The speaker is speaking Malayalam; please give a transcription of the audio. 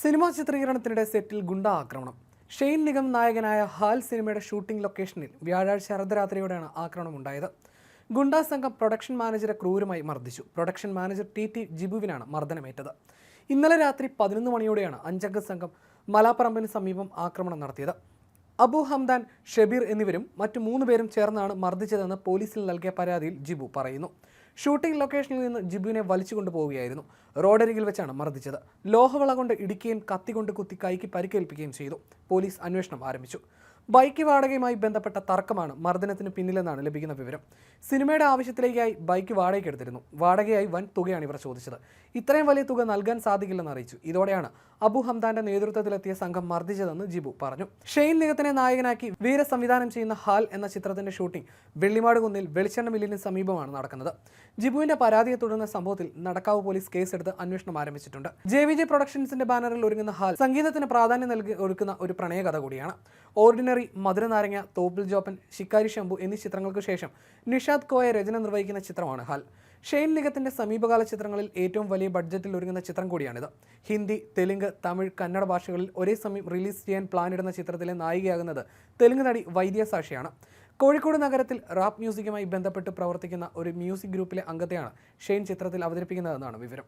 സിനിമാ ചിത്രീകരണത്തിനിടെ സെറ്റിൽ ഗുണ്ടാ ആക്രമണം. ഷെയ്ൻ നിഗം നായകനായ ഹാൽ സിനിമയുടെ ഷൂട്ടിംഗ് ലൊക്കേഷനിൽ വ്യാഴാഴ്ച അർദ്ധരാത്രിയോടെയാണ് ആക്രമണം ഉണ്ടായത് ഗുണ്ടാ സംഘം പ്രൊഡക്ഷൻ മാനേജറെ ക്രൂരമായി മർദ്ദിച്ചു. പ്രൊഡക്ഷൻ മാനേജർ ടി ടി ജിബുവിനാണ് മർദ്ദനമേറ്റത്. ഇന്നലെ രാത്രി പതിനൊന്ന് മണിയോടെയാണ് അഞ്ചംഗ സംഘം മലാപ്പറമ്പിന് സമീപം ആക്രമണം നടത്തിയത്. അബു ഹംദാൻ ഷബീർ എന്നിവരും മറ്റു മൂന്ന് പേരും ചേർന്നാണ് മർദ്ദിച്ചതെന്ന് പോലീസിൽ നൽകിയ പരാതിയിൽ ജിബു പറയുന്നു. ഷൂട്ടിംഗ് ലൊക്കേഷനിൽ നിന്ന് ജിബുവിനെ വലിച്ചു കൊണ്ടുപോവുകയായിരുന്നു റോഡരികിൽ വെച്ചാണ് മർദ്ദിച്ചത്. ലോഹവള കൊണ്ട് ഇടിക്കുകയും കത്തി കൊണ്ട് കുത്തി കൈക്ക് പരിക്കേൽപ്പിക്കുകയും ചെയ്തു. പോലീസ് അന്വേഷണം ആരംഭിച്ചു. ബൈക്ക് വാടകയുമായി ബന്ധപ്പെട്ട തർക്കമാണ് മർദ്ദനത്തിന് പിന്നിലെന്നാണ് ലഭിക്കുന്ന വിവരം. സിനിമയുടെ ആവശ്യത്തിലേക്കായി ബൈക്ക് വാടകയ്ക്ക് എടുത്തിരുന്നു. വാടകയായി വൻ തുകയാണ് ഇവർ ചോദിച്ചത്. ഇത്രയും വലിയ തുക നൽകാൻ സാധിക്കില്ലെന്ന് അറിയിച്ചു. ഇതോടെയാണ് അബു ഹംദാന്റെ നേതൃത്വത്തിലെത്തിയ സംഘം മർദ്ദിച്ചതെന്ന് ജിബു പറഞ്ഞു. ഷെയ്ൻ നിഗത്തിനെ നായകനാക്കി വീര സംവിധാനം ചെയ്യുന്ന ഹാൽ എന്ന ചിത്രത്തിന്റെ ഷൂട്ടിംഗ് വെള്ളിമാട് കുന്നിൽ വെളിച്ചെണ്ണ മില്ലിന് സമീപമാണ് നടക്കുന്നത്. ജിബുവിന്റെ പരാതിയെ തുടർന്ന സംഭവത്തിൽ നടക്കാവ് പോലീസ് കേസെടുത്ത് അന്വേഷണം ആരംഭിച്ചിട്ടുണ്ട്. ജെ വി ജെ പ്രൊഡക്ഷൻസിന്റെ ബാനറിൽ ഒരുങ്ങുന്ന ഹാൽ സംഗീതത്തിന് പ്രാധാന്യം നൽകി ഒരുക്കുന്ന ഒരു പ്രണയകഥ കൂടിയാണ്. ഓർഡിനറി മധുരനാരങ്ങ തോപ്പിൽ ജോപ്പൻ ശിക്കാരി ശംഭു എന്നീ ചിത്രങ്ങൾക്ക് ശേഷം നിഷാദ് കോയ രചന നിർവഹിക്കുന്ന ചിത്രമാണ് ഹാൽ. ഷെയ്ൻ ലിഗത്തിന്റെ സമീപകാല ചിത്രങ്ങളിൽ ഏറ്റവും വലിയ ബഡ്ജറ്റിൽ ഒരുങ്ങുന്ന ചിത്രം കൂടിയാണിത്. ഹിന്ദി തെലുങ്ക് തമിഴ് കന്നഡ ഭാഷകളിൽ ഒരേ സമയം റിലീസ് ചെയ്യാൻ പ്ലാനിടുന്ന ചിത്രത്തിലെ നായികയാകുന്നത് തെലുങ്ക് നടി വൈദ്യസാക്ഷിയാണ് കോഴിക്കോട് നഗരത്തിൽ റാപ്പ് മ്യൂസിക്കുമായി ബന്ധപ്പെട്ട് പ്രവർത്തിക്കുന്ന ഒരു മ്യൂസിക് ഗ്രൂപ്പിലെ അംഗത്തെയാണ് ഷെയ്ൻ ചിത്രത്തിൽ അവതരിപ്പിക്കുന്നതെന്നാണ് വിവരം.